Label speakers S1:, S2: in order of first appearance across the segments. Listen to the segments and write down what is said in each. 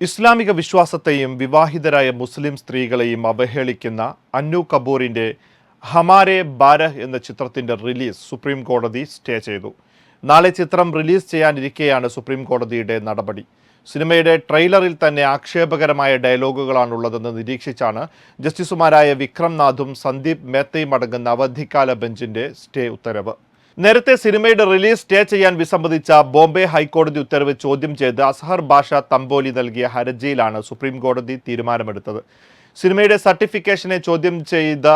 S1: ഇസ്ലാമിക വിശ്വാസത്തെയും വിവാഹിതരായ മുസ്ലിം സ്ത്രീകളെയും അവഹേളിക്കുന്ന അന്നു കപൂറിന്റെ ഹമാരെ ബാരഹ് എന്ന ചിത്രത്തിന്റെ റിലീസ് സുപ്രീം കോടതി സ്റ്റേ ചെയ്തു. നാളെ ചിത്രം റിലീസ് ചെയ്യാനിരിക്കെയാണ് സുപ്രീം കോടതിയുടെ നടപടി. സിനിമയുടെ ട്രെയിലറിൽ തന്നെ ആക്ഷേപകരമായ ഡയലോഗുകളാണുള്ളതെന്ന് നിരീക്ഷിച്ചാണ് ജസ്റ്റിസുമാരായ വിക്രം നാഥും സന്ദീപ് മേത്തയും അടങ്ങുന്ന അവധിക്കാല ബെഞ്ചിന്റെ സ്റ്റേ ഉത്തരവ്. നേരത്തെ സിനിമയുടെ റിലീസ് സ്റ്റേ ചെയ്യാൻ വിസമ്മതിച്ച ബോംബെ ഹൈക്കോടതി ഉത്തരവ് ചോദ്യം ചെയ്ത് അസഹർ ഭാഷ തമ്പോലി നൽകിയ ഹർജിയിലാണ് സുപ്രീം കോടതി തീരുമാനമെടുത്തത്. സിനിമയുടെ സർട്ടിഫിക്കേഷനെ ചോദ്യം ചെയ്ത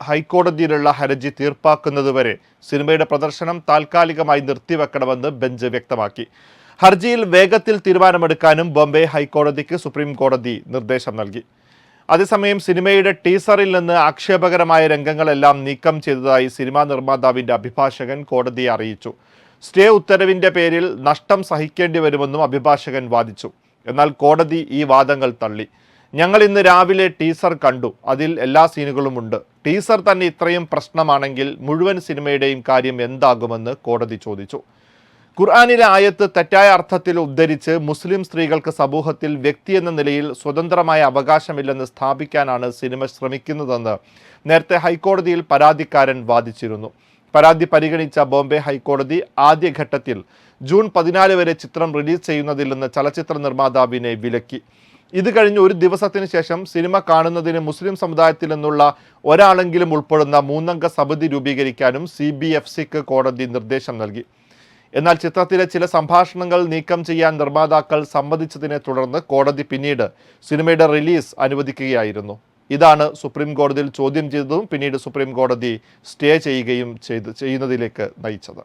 S1: ഹൈക്കോടതിയിലുള്ള ഹർജി തീർപ്പാക്കുന്നതുവരെ സിനിമയുടെ പ്രദർശനം താൽക്കാലികമായി നിർത്തിവെക്കണമെന്ന് ബെഞ്ച് വ്യക്തമാക്കി. ഹർജിയിൽ വേഗത്തിൽ തീരുമാനമെടുക്കാനും ബോംബെ ഹൈക്കോടതിക്ക് സുപ്രീം കോടതി നിർദ്ദേശം നൽകി. അതേസമയം സിനിമയുടെ ടീസറിൽ നിന്ന് ആക്ഷേപകരമായ രംഗങ്ങളെല്ലാം നീക്കം ചെയ്തതായി സിനിമാ നിർമ്മാതാവിന്റെ അഭിഭാഷകൻ കോടതിയെ അറിയിച്ചു. സ്റ്റേ ഉത്തരവിന്റെ പേരിൽ നഷ്ടം സഹിക്കേണ്ടി വരുമെന്നും അഭിഭാഷകൻ വാദിച്ചു. എന്നാൽ കോടതി ഈ വാദങ്ങൾ തള്ളി. ഞങ്ങൾ ഇന്ന് രാവിലെ ടീസർ കണ്ടു. അതിൽ എല്ലാ സീനുകളുമുണ്ട് ടീസർ തന്നെ ഇത്രയും പ്രശ്നമാണെങ്കിൽ മുഴുവൻ സിനിമയുടെയും കാര്യം എന്താകുമെന്ന് കോടതി ചോദിച്ചു. ഖുർആാനിലെ ആയത്ത് തെറ്റായ അർത്ഥത്തിൽ ഉദ്ധരിച്ച് മുസ്ലിം സ്ത്രീകൾക്ക് സമൂഹത്തിൽ വ്യക്തി എന്ന നിലയിൽ സ്വതന്ത്രമായ അവകാശമില്ലെന്ന് സ്ഥാപിക്കാനാണ് സിനിമ ശ്രമിക്കുന്നതെന്ന് നേരത്തെ ഹൈക്കോടതിയിൽ പരാതിക്കാരൻ വാദിച്ചിരുന്നു. പരാതി പരിഗണിച്ച ബോംബെ ഹൈക്കോടതി ആദ്യഘട്ടത്തിൽ ജൂൺ പതിനാല് വരെ ചിത്രം റിലീസ് ചെയ്യുന്നതിൽ നിന്ന് ചലച്ചിത്ര നിർമ്മാതാവിനെ വിലക്കി. ഇത് കഴിഞ്ഞ് ഒരു ദിവസത്തിന് ശേഷം സിനിമ കാണുന്നതിന് മുസ്ലിം സമുദായത്തിൽ നിന്നുള്ള ഒരാളെങ്കിലും ഉൾപ്പെടുന്ന മൂന്നംഗ സമിതി രൂപീകരിക്കാനും സി കോടതി നിർദ്ദേശം നൽകി. എന്നാൽ ചിത്രത്തിലെ ചില സംഭാഷണങ്ങൾ നീക്കം ചെയ്യാൻ നിർമ്മാതാക്കൾ സമ്മതിച്ചതിനെ തുടർന്ന് കോടതി പിന്നീട് സിനിമയുടെ റിലീസ് അനുവദിക്കുകയായിരുന്നു ഇതാണ് സുപ്രീം കോടതിയിൽ ചോദ്യം ചെയ്തതും പിന്നീട് സുപ്രീം കോടതി സ്റ്റേ ചെയ്യുകയും ചെയ്ത് ചെയ്യുന്നതിലേക്ക് നയിച്ചത്.